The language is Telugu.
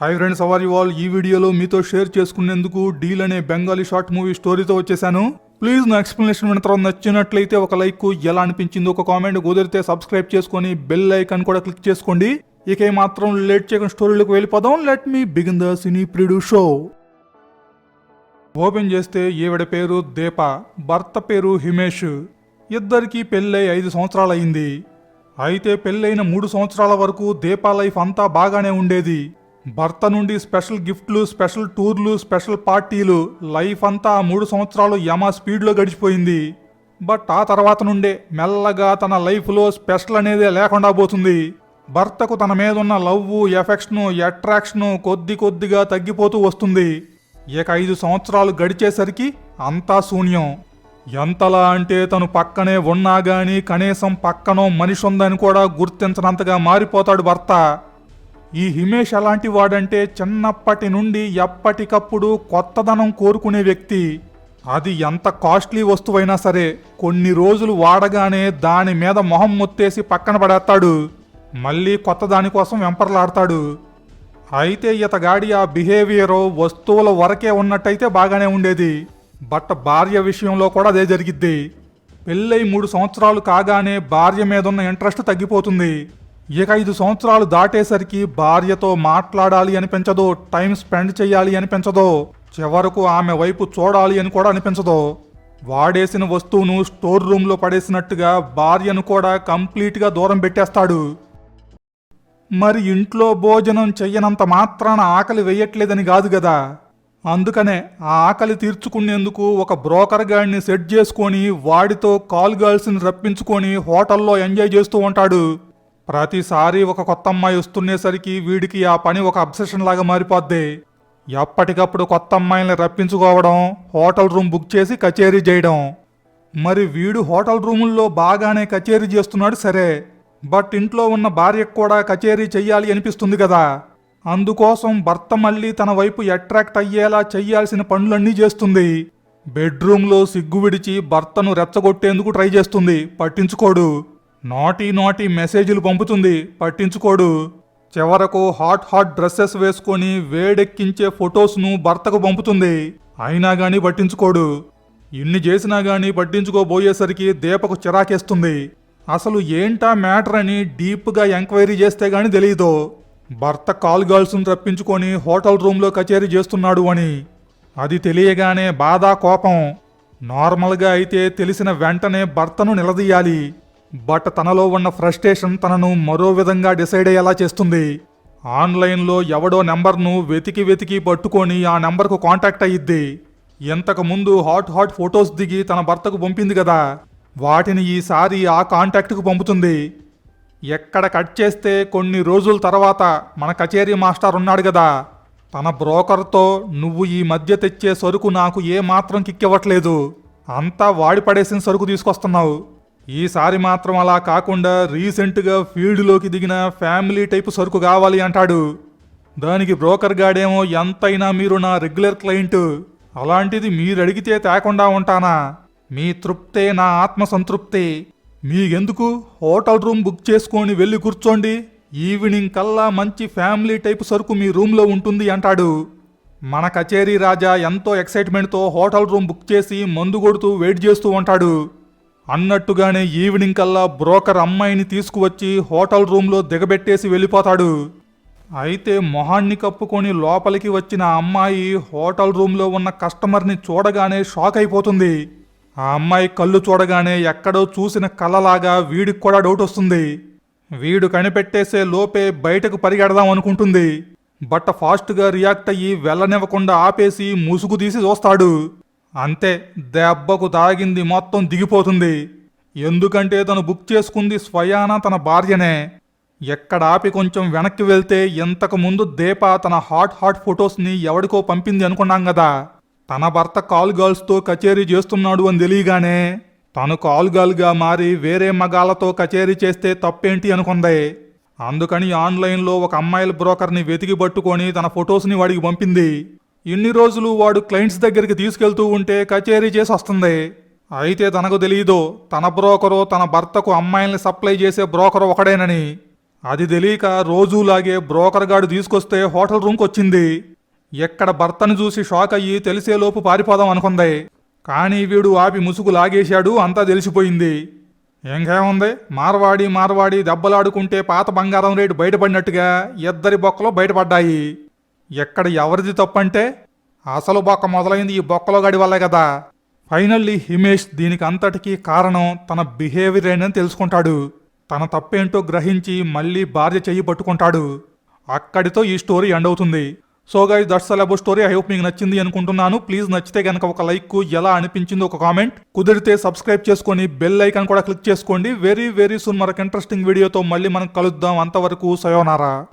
Hi friends how are you all ఈ వీడియోలో మీతో షేర్ చేసుకునేందుకు డీల్ అనే బెంగాలీ షార్ట్ మూవీ స్టోరీతో వచ్చేసాను. ప్లీజ్ నా ఎక్స్ప్లెనేషన్ విన్న తర్వాత నచ్చినట్లయితే ఒక లైక్ ఎలా అనిపించిందో ఒక కామెంట్ కుదిరితే సబ్స్క్రైబ్ చేసుకొని బెల్ ఐకాన్ కూడా క్లిక్ చేసుకోండి. ఇక ఏ మాత్రం లేట్ చేయకుండా స్టోరీలోకి వెళ్ళిపోదాం. లెట్ మీ బిగిన్ ద సినీ ప్రిడు షో ఓపెన్ చేస్తే ఈవిడ పేరు దీప భర్త పేరు హిమేష్. ఇద్దరికి పెళ్ళై ఐదు సంవత్సరాలయ్యింది. అయితే పెళ్ళైన మూడు సంవత్సరాల వరకు దీపా లైఫ్ అంతా బాగానే ఉండేది. భర్త నుండి స్పెషల్ గిఫ్ట్లు స్పెషల్ టూర్లు స్పెషల్ పార్టీలు లైఫ్ అంతా మూడు సంవత్సరాలు యమ స్పీడ్లో గడిచిపోయింది. బట్ ఆ తర్వాత నుండే మెల్లగా తన లైఫ్లో స్పెషల్ అనేది లేకుండా పోతుంది. భర్తకు తన మీద ఉన్న లవ్ ఎఫెక్షను అట్రాక్షను కొద్ది కొద్దిగా తగ్గిపోతూ వస్తుంది. ఇక ఐదు సంవత్సరాలు గడిచేసరికి అంతా శూన్యం. ఎంతలా అంటే తను పక్కనే ఉన్నా గాని కనీసం పక్కనో మనిషి ఉందని కూడా గుర్తించనంతగా మారిపోతాడు భర్త. ఈ హిమేష్ అలాంటి వాడంటే చిన్నప్పటి నుండి ఎప్పటికప్పుడు కొత్తదనం కోరుకునే వ్యక్తి. అది ఎంత కాస్ట్లీ వస్తువైనా సరే కొన్ని రోజులు వాడగానే దాని మీద మొహం మొత్తేసి పక్కన పడేస్తాడు. మళ్ళీ కొత్త దానికోసం వెంపర్లాడతాడు. అయితే ఇతగాడి ఆ బిహేవియర్ వస్తువుల వరకే ఉన్నట్టయితే బాగానే ఉండేది. బట్ భార్య విషయంలో కూడా అదే జరిగిద్ది. పెళ్ళై మూడు సంవత్సరాలు కాగానే భార్య మీద ఉన్న ఇంట్రెస్ట్ తగ్గిపోతుంది. ఇక ఐదు సంవత్సరాలు దాటేసరికి భార్యతో మాట్లాడాలి అనిపించదు టైం స్పెండ్ చేయాలి అనిపించదు చివరకు ఆమె వైపు చూడాలి అని కూడా అనిపించదు. వాడేసిన వస్తువును స్టోర్ రూమ్లో పడేసినట్టుగా భార్యను కూడా కంప్లీట్గా దూరం పెట్టేస్తాడు. మరి ఇంట్లో భోజనం చెయ్యనంత మాత్రాన ఆకలి వేయట్లేదని కాదు కదా. అందుకనే ఆ ఆకలి తీర్చుకునేందుకు ఒక బ్రోకర్ గాడిని సెట్ చేసుకొని వాడితో కాల్ గర్ల్స్ని రప్పించుకొని హోటల్లో ఎంజాయ్ చేస్తూ ఉంటాడు. ప్రతిసారి ఒక కొత్త అమ్మాయి వస్తుండేసరికి వీడికి ఆ పని ఒక అబ్సెషన్ లాగా మారిపోద్ది. ఎప్పటికప్పుడు కొత్త అమ్మాయిని రప్పించుకోవడం హోటల్ రూమ్ బుక్ చేసి కచేరీ చేయడం. మరి వీడు హోటల్ రూముల్లో బాగానే కచేరీ చేస్తున్నాడు సరే బట్ ఇంట్లో ఉన్న భార్యకు కూడా కచేరీ చెయ్యాలి అనిపిస్తుంది కదా. అందుకోసం భర్త మళ్ళీ తన వైపు అట్రాక్ట్ అయ్యేలా చెయ్యాల్సిన పనులన్నీ చేస్తుంది. బెడ్రూమ్లో సిగ్గు విడిచి భర్తను రెచ్చగొట్టేందుకు ట్రై చేస్తుంది. పట్టించుకోడు. నాటీ నాటీ మెసేజ్లు పంపుతుంది. పట్టించుకోడు. చివరకు హాట్ హాట్ డ్రెస్సెస్ వేసుకొని వేడెక్కించే ఫొటోస్ను భర్తకు పంపుతుంది. అయినా కానీ పట్టించుకోడు. ఇన్ని చేసినా కానీ పట్టించుకోబోయేసరికి దీపకు చిరాకేస్తుంది. అసలు ఏంటా మ్యాటర్ అని డీప్గా ఎంక్వైరీ చేస్తే గానీ తెలియదు భర్త కాల్ గర్ల్స్ను రప్పించుకొని హోటల్ రూమ్లో కచేరీ చేస్తున్నాడు అని. అది తెలియగానే బాధ కోపం. నార్మల్గా అయితే తెలిసిన వెంటనే భర్తను నిలదీయాలి. బట్ తనలో ఉన్న ఫ్రస్ట్రేషన్ తనను మరో విధంగా డిసైడ్ అయ్యేలా చేస్తుంది. ఆన్లైన్లో ఎవడో నెంబర్ను వెతికి వెతికి పట్టుకొని ఆ నెంబర్కు కాంటాక్ట్ అయ్యిద్ది ఇంతకు ముందు హాట్ హాట్ ఫొటోస్ దిగి తన భర్తకు పంపింది కదా. వాటిని ఈసారి ఆ కాంటాక్ట్కు పంపుతుంది. ఎక్కడ కట్ చేస్తే కొన్ని రోజుల తర్వాత మన కచేరీ మాస్టర్ ఉన్నాడు కదా. తన బ్రోకర్తో నువ్వు ఈ మధ్య తెచ్చే సరుకు నాకు ఏమాత్రం కిక్కివ్వట్లేదు. అంతా వాడి పడేసిన సరుకు తీసుకొస్తున్నావు. ఈసారి మాత్రం అలా కాకుండా రీసెంట్గా ఫీల్డ్లోకి దిగిన ఫ్యామిలీ టైపు సరుకు కావాలి అంటాడు. దానికి బ్రోకర్ గాడేమో ఎంతైనా మీరు నా రెగ్యులర్ క్లయింట్. అలాంటిది మీరు అడిగితే తేకుండా ఉంటానా? మీ తృప్తే నా ఆత్మ సంతృప్తి. మీకెందుకు? హోటల్ రూమ్ బుక్ చేసుకొని వెళ్ళి కూర్చోండి. ఈవినింగ్ కల్లా మంచి ఫ్యామిలీ టైప్ సరుకు మీ రూమ్లో ఉంటుంది అంటాడు. మన కచేరీ రాజా ఎంతో ఎక్సైట్మెంట్తో హోటల్ రూమ్ బుక్ చేసి మందు కొడుతూ వెయిట్ చేస్తూ ఉంటాడు. అన్నట్టుగానే ఈవినింగ్ కల్లా బ్రోకర్ అమ్మాయిని తీసుకువచ్చి హోటల్ రూమ్లో దిగబెట్టేసి వెళ్ళిపోతాడు. అయితే మొహాన్ని కప్పుకొని లోపలికి వచ్చిన అమ్మాయి హోటల్ రూమ్లో ఉన్న కస్టమర్ని చూడగానే షాక్ అయిపోతుంది. ఆ అమ్మాయి కళ్ళు చూడగానే ఎక్కడో చూసిన కళ్ళలాగా వీడికి కూడా డౌట్ వస్తుంది. వీడు కనిపెట్టేసే లోపే బయటకు పరిగెడదాం అనుకుంటుంది. బట్ ఫాస్ట్గా రియాక్ట్ అయ్యి వెళ్ళనివ్వకుండా ఆపేసి ముసుగు తీసి చూస్తాడు. అంతే దెబ్బకు తాగింది మొత్తం దిగిపోతుంది. ఎందుకంటే తను బుక్ చేసుకుంది స్వయాన తన భార్యనే. ఎక్కడ ఆపి కొంచెం వెనక్కి వెళ్తే ఇంతకు ముందు దీప తన హాట్ హాట్ ఫొటోస్ని ఎవడికో పంపింది అనుకున్నాం కదా తన భర్త కాల్ గర్ల్స్తో కచేరీ చేస్తున్నాడు అని తెలియగానే తను కాల్ గర్ల్గా మారి వేరే మగాళ్ళతో కచేరీ చేస్తే తప్పేంటి అనుకుంది. అందుకని ఆన్లైన్లో ఒక అమ్మాయిల బ్రోకర్ని వెతికి పట్టుకొని తన ఫొటోస్ని వాడికి పంపింది. ఇన్ని రోజులు వాడు క్లయింట్స్ దగ్గరికి తీసుకెళ్తూ ఉంటే కచేరీ చేసి వస్తుంది? అయితే తనకు తెలియదు తన బ్రోకరు తన భర్తకు అమ్మాయిల్ని సప్లై చేసే బ్రోకర్ ఒకడేనని. అది తెలియక రోజులాగే బ్రోకర్ గాడు తీసుకొస్తే హోటల్ రూమ్కి వచ్చింది. ఎక్కడ భర్తను చూసి షాక్ అయ్యి తెలిసేలోపు పారిపోదాం అనుకుంది. కానీ వీడు ఆపి ముసుగు లాగేశాడు అంతా తెలిసిపోయింది. ఇంకేముంది మార్వాడి మార్వాడి దెబ్బలాడుకుంటే పాత బంగారం రేటు బయటపడినట్టుగా ఇద్దరి బొక్కలు బయటపడ్డాయి. ఎక్కడ ఎవరిది తప్పంటే అసలు బొక్క మొదలైంది ఈ బొక్కలో గడి వల్లే కదా. ఫైనల్లీ హిమేష్ దీనికి అంతటికీ కారణం తన బిహేవియర్ అని తెలుసుకుంటాడు. తన తప్పేంటో గ్రహించి మళ్ళీ భార్య చెయ్యి పట్టుకుంటాడు. అక్కడితో ఈ స్టోరీ ఎండ్ అవుతుంది. So guys that's about story I hope మీకు నచ్చింది అనుకుంటున్నాను. ప్లీజ్ నచ్చితే కనుక ఒక లైక్ ఎలా అనిపించింది ఒక కామెంట్ కుదిరితే సబ్స్క్రైబ్ చేసుకొని బెల్ ఐకాన్ కూడా క్లిక్ చేసుకోండి. వెరీ వెరీ సూన్ మరొక ఇంట్రెస్టింగ్ వీడియోతో మళ్ళీ మనం కలుద్దాం. అంతవరకు సయోనారా